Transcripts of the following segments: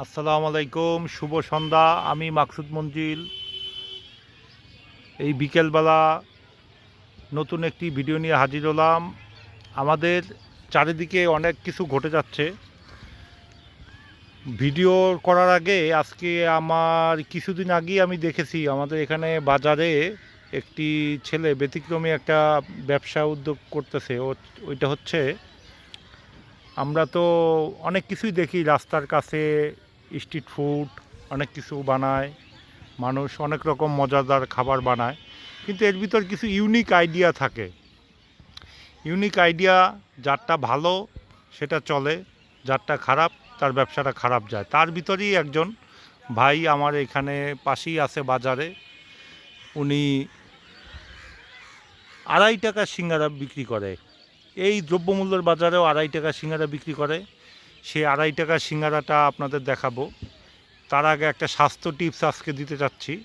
আসসালামু আলাইকুম, শুভ সন্ধ্যা। আমি মাকসুদ মঞ্জিল। এই বিকেলবেলা নতুন একটি ভিডিও নিয়ে হাজির হলাম। আমাদের চারিদিকে অনেক কিছু ঘটে যাচ্ছে। ভিডিও করার আগে আজকে আমার কিছুদিন আগেই আমি দেখেছি, আমাদের এখানে বাজারে একটি ছেলে ব্যতিক্রমী একটা ব্যবসা উদ্যোগ করতেছে। ওইটা হচ্ছে আমরা তো অনেক কিছুই দেখি, রাস্তার কাছে স্ট্রিট ফুড অনেক কিছু বানায়। মানুষ অনেক রকম মজাদার খাবার বানায়। কিন্তু এর ভিতর কিছু ইউনিক আইডিয়া থাকে। ইউনিক আইডিয়া যারটা ভালো, সেটা চলে, যারটা খারাপ, তার ব্যবসাটা খারাপ যায়। তার ভিতরেই একজন ভাই আমার এখানে পাশেই আছে বাজারে। উনি আড়াই টাকা সিঙ্গারা বিক্রি করে। এই দ্রব্যমূল্যের বাজারেও আড়াই টাকা সিঙ্গারা বিক্রি করে। সেই আড়াই টাকা সিঙ্গারাটা আপনাদের দেখাবো। তার আগে একটা স্বাস্থ্য টিপস আজকে দিতে চাচ্ছি।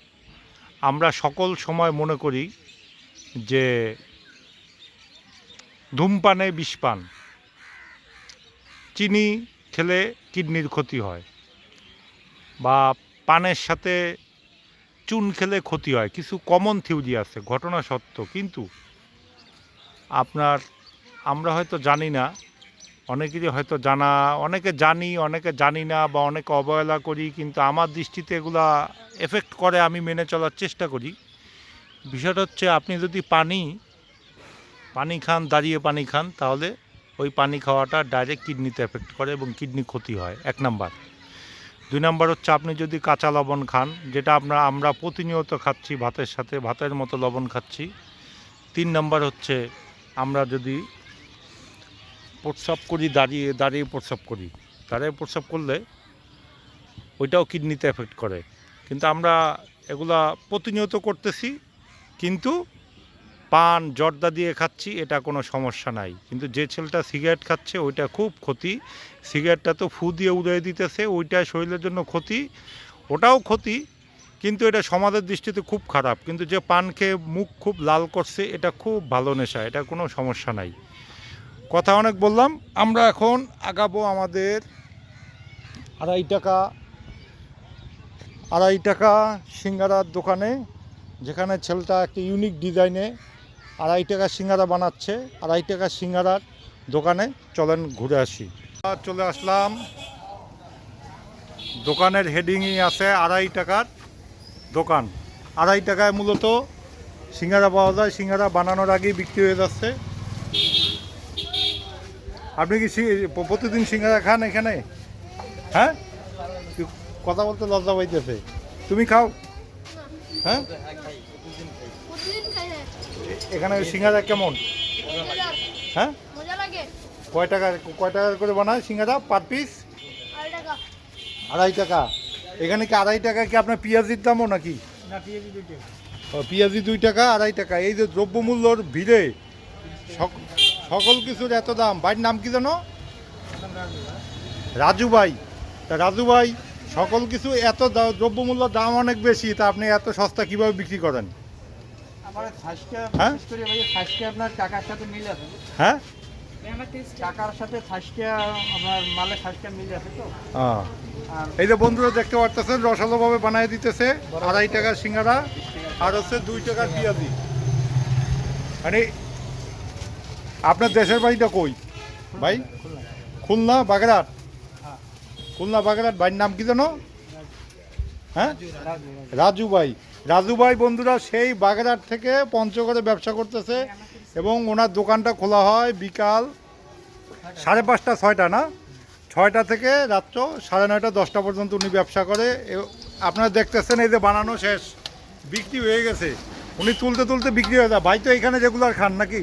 আমরা সকল সময় মনে করি যে ধূমপানে বিষপান চিনি খেলে কিডনির ক্ষতি হয় বা পানের সাথে চুন খেলে ক্ষতি হয়। কিছু কমন থিওরি আছে, ঘটনা সত্য। কিন্তু আপনার আমরা হয়তো জানি না। অনেকেরই হয়তো জানা, অনেকে জানি অনেকে জানি না বা অনেকে অবহেলা করি, কিন্তু আমার দৃষ্টিতে এগুলা এফেক্ট করে, আমি মেনে চলার চেষ্টা করি। বিষয়টা হচ্ছে, আপনি যদি পানি পানি খান, দাঁড়িয়ে পানি খান, তাহলে ওই পানি খাওয়াটা ডাইরেক্ট কিডনিতে এফেক্ট করে এবং কিডনি ক্ষতি হয়, এক নাম্বার। দুই নাম্বার হচ্ছে, আপনি যদি কাঁচা লবণ খান, যেটা আমরা আমরা প্রতিনিয়ত খাচ্ছি ভাতের সাথে, ভাতের মতো লবণ খাচ্ছি। তিন নাম্বার হচ্ছে, আমরা যদি প্রস্রাব করি, দাঁড়িয়ে দাঁড়িয়ে প্রস্রাব করি। দাঁড়িয়ে প্রস্রাব করলে ওইটাও কিডনিতে এফেক্ট করে। কিন্তু আমরা এগুলা প্রতিনিয়ত করতেছি, কিন্তু পান, জর্দা দিয়ে খাচ্ছি, এটা কোনো সমস্যা নাই। কিন্তু যে ছেলেটা সিগারেট খাচ্ছে, ওইটা খুব ক্ষতি। সিগারেটটা তো ফু দিয়ে উড়িয়ে দিতেছে, ওইটা শরীরের জন্য ক্ষতি। ওটাও ক্ষতি, কিন্তু এটা সমাজের দৃষ্টিতে খুব খারাপ। কিন্তু যে পান খেয়ে মুখ খুব লাল করছে, এটা খুব ভালো নেশা, এটা কোনো সমস্যা নাই। কথা অনেক বললাম, আমরা এখন আগাবো আমাদের আড়াই টাকা আড়াই টাকা সিঙ্গারার দোকানে, যেখানে ছেলেটা একটা ইউনিক ডিজাইনে আড়াই টাকা সিঙ্গারা বানাচ্ছে, আড়াই টাকা সিঙ্গারার দোকানে চলেন ঘুরে আসি। চলে আসলাম, দোকানের হেডিংই আছে আড়াই টাকার দোকান। আড়াই টাকায় মূলত সিঙ্গারা পাওয়া যায়, সিঙ্গারা বানানোর আগেই বিক্রি হয়ে যাচ্ছে। আপনি কি প্রতিদিন সিঙ্গারা খান এখানে? হ্যাঁ? কথা বলতে লজ্জা পাইতেছে। তুমি খাও। হ্যাঁ? এখানে সিঙ্গারা কেমন? হ্যাঁ? কয় টাকা কয় টাকা করে বানায় সিঙ্গারা পার পিস? আড়াই টাকা। এখানে কি আড়াই টাকা কি আপনার পেঁয়াজির দামও নাকি? পেঁয়াজি দুই টাকা আড়াই টাকা। এই যে দ্রব্যমূল্যর ভিড়ে সক- সকল কিছুর এত দাম। বাড়ির নাম কি জানো? রাজু ভাই। তা রাজু ভাই সকল কিছু এত দা- দ্রব্যমূল্যর দাম অনেক বেশি তা আপনি এত সস্তা কীভাবে বিক্রি করেন? হ্যাঁ? আপনার টাকার সাথে মিল আছে হ্যাঁ? টাকার সাথে আমার মালে মিল আছে তো। এই যে বন্ধুরা দেখতে পারতেছেন রসালোভাবে বানিয়ে দিতেছে আড়াই টাকার সিঙ্গারা আর হচ্ছে দুই টাকার পেঁয়াজি। মানে আপনার দেশের বাড়িটা কই? ভাই? খুলনা বাগেরহাট। খুলনা বাগেরহাট ভাইয়ের নাম কি জানো হ্যাঁ? রাজু, ভাই। রাজু ভাই বন্ধুরা সেই বাগেরহাট থেকে পঞ্চগড়ে ব্যবসা করতেছে এবং ওনার দোকানটা খোলা হয় বিকাল সাড়ে পাঁচটা ছয়টা না? ছয়টা থেকে রাত্র সাড়ে নয়টা দশটা পর্যন্ত উনি ব্যবসা করে। আপনারা দেখতেছেন এই যে বানানো শেষ বিক্রি হয়ে গেছে। উনি তুলতে তুলতে বিক্রি হয়ে যায়। ভাই তো এখানে রেগুলার খান নাকি?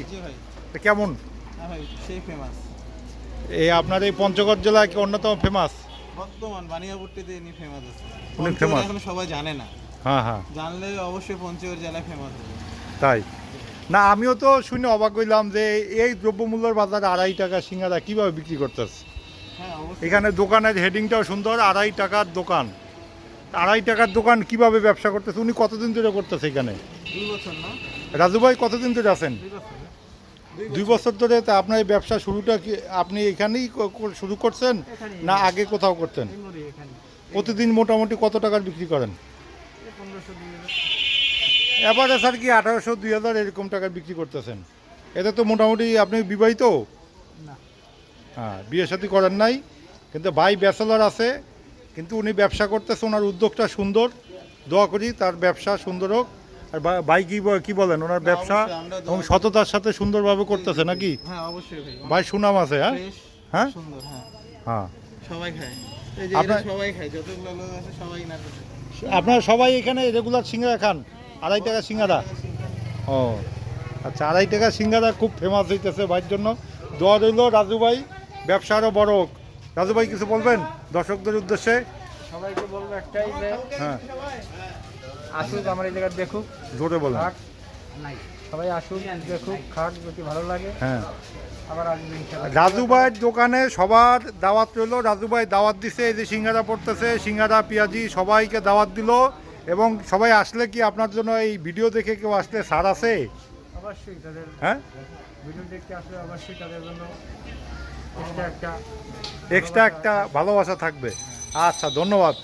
তা কেমন? হ্যাঁ ফেমাস এই আপনার এই পঞ্চগড় জেলায় কি অন্যতম ফেমাস বর্তমান বানিয়াপুরটিতে ইনি ফেমাস আছে। উনি famous? এখন সবাই জানে না। হ্যাঁ হ্যাঁ। জানলে অবশ্যই পঞ্চগড় জেলায় ফেমাস তাই? না আমিও তো শুনে অবাক হইলাম যে এই দ্রব্যমূল্যের বাজারে আড়াই টাকা সিঙ্গারা কীভাবে বিক্রি করতেছে? হ্যাঁ এখানে দোকানের হেডিংটাও সুন্দর আড়াই টাকার দোকান। আড়াই টাকার দোকান কীভাবে ব্যবসা করতেছে? উনি কতদিন ধরে করতেছে এখানে? রাজু ভাই কতদিন ধরে আছেন? দুই বছর। ধরে তা আপনার এই ব্যবসা শুরুটা কি আপনি এখানেই শুরু করছেন না আগে কোথাও করতেন? প্রতিদিন মোটামুটি কত টাকার বিক্রি করেন? এবারে স্যার কি আঠারোশো দুই হাজার এরকম টাকার বিক্রি করতেছেন। এতে তো মোটামুটি আপনি বিবাহিত? হ্যাঁ বিয়ে সাথী করেন নাই কিন্তু ভাই ব্যাচেলর আছে কিন্তু উনি ব্যবসা করতেছে ওনার উদ্যোগটা সুন্দর। দোয়া করি তার ব্যবসা সুন্দর হোক। আর ভাই কি কি বলেন? ওনার ব্যবসা এবং সততার সাথে সুন্দরভাবে করতেছে নাকি? হ্যাঁ অবশ্যই ভাই ভাই সুনাম আছে হ্যাঁ? হ্যাঁ? সুন্দর হ্যাঁ। হ্যাঁ। সবাই খায়। এই যে আপনার- সবাই খায় যতগুলো লোক আছে সবাই না আপনারা সবাই এখানে রেগুলার সিঙ্গারা খান? আড়াই টাকা সিঙ্গারা? ও আচ্ছা আড়াই টাকা সিঙ্গারা খুব ফেমাস হইতেছে ভাইয়ের জন্য। দোয়া রইল রাজু ভাই ব্যবসা আরও বড় হোক। রাজু ভাই কিছু বলবেন দর্শকদের উদ্দেশ্যে? সবাইকে বলব একটাই হ্যাঁ। আসুক আমার এই জায়গায় দেখুক। জোরে বলেন। খাক সবাই আসুক দেখুক খাক যদি ভালো লাগে। হ্যাঁ। আবার আসবে ইনশাআল্লাহ। রাজু ভাইয়ের দোকানে সবার দাওয়াত রইল। রাজু ভাই দাওয়াত দিছে এই যে সিঙ্গারা পড়তেছে সিঙ্গারা পেঁয়াজি সবাইকে দাওয়াত দিল। এবং সবাই আসলে কি আপনার জন্য এই ভিডিও দেখে কেউ আসলে সার আছে? অবশ্যই তাদের হ্যাঁ? ভিডিও দেখতে আসলে অবশ্যই তাদের জন্য extra একটা এক্সট্রা একটা ভালোবাসা থাকবে। আচ্ছা ধন্যবাদ।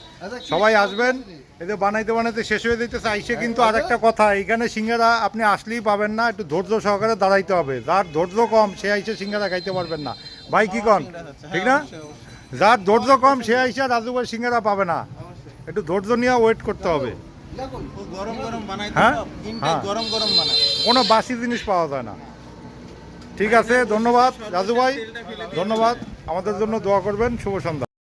সবাই আসবেন। এতে বানাইতে বানাইতে শেষ হয়ে যেতেছে আইসে কিন্তু আরেকটা কথা এখানে সিঙ্গারা আপনি আসলেই পাবেন না একটু ধৈর্য সহকারে দাঁড়াইতে হবে। যার ধৈর্য কম সে আইসে সিঙ্গারা খাইতে পারবেন না। ভাই কি কন? ঠিক না? যার ধৈর্য কম সে আইসা রাজু ভাই সিঙ্গারা পাবে না। একটু ধৈর্য নিয়ে ওয়েট করতে হবে। হ্যাঁ? হ্যাঁ। কোনো বাসি জিনিস পাওয়া যায় না। ঠিক আছে ধন্যবাদ রাজু ভাই ধন্যবাদ। আমাদের জন্য দোয়া করবেন। শুভ সন্ধ্যা।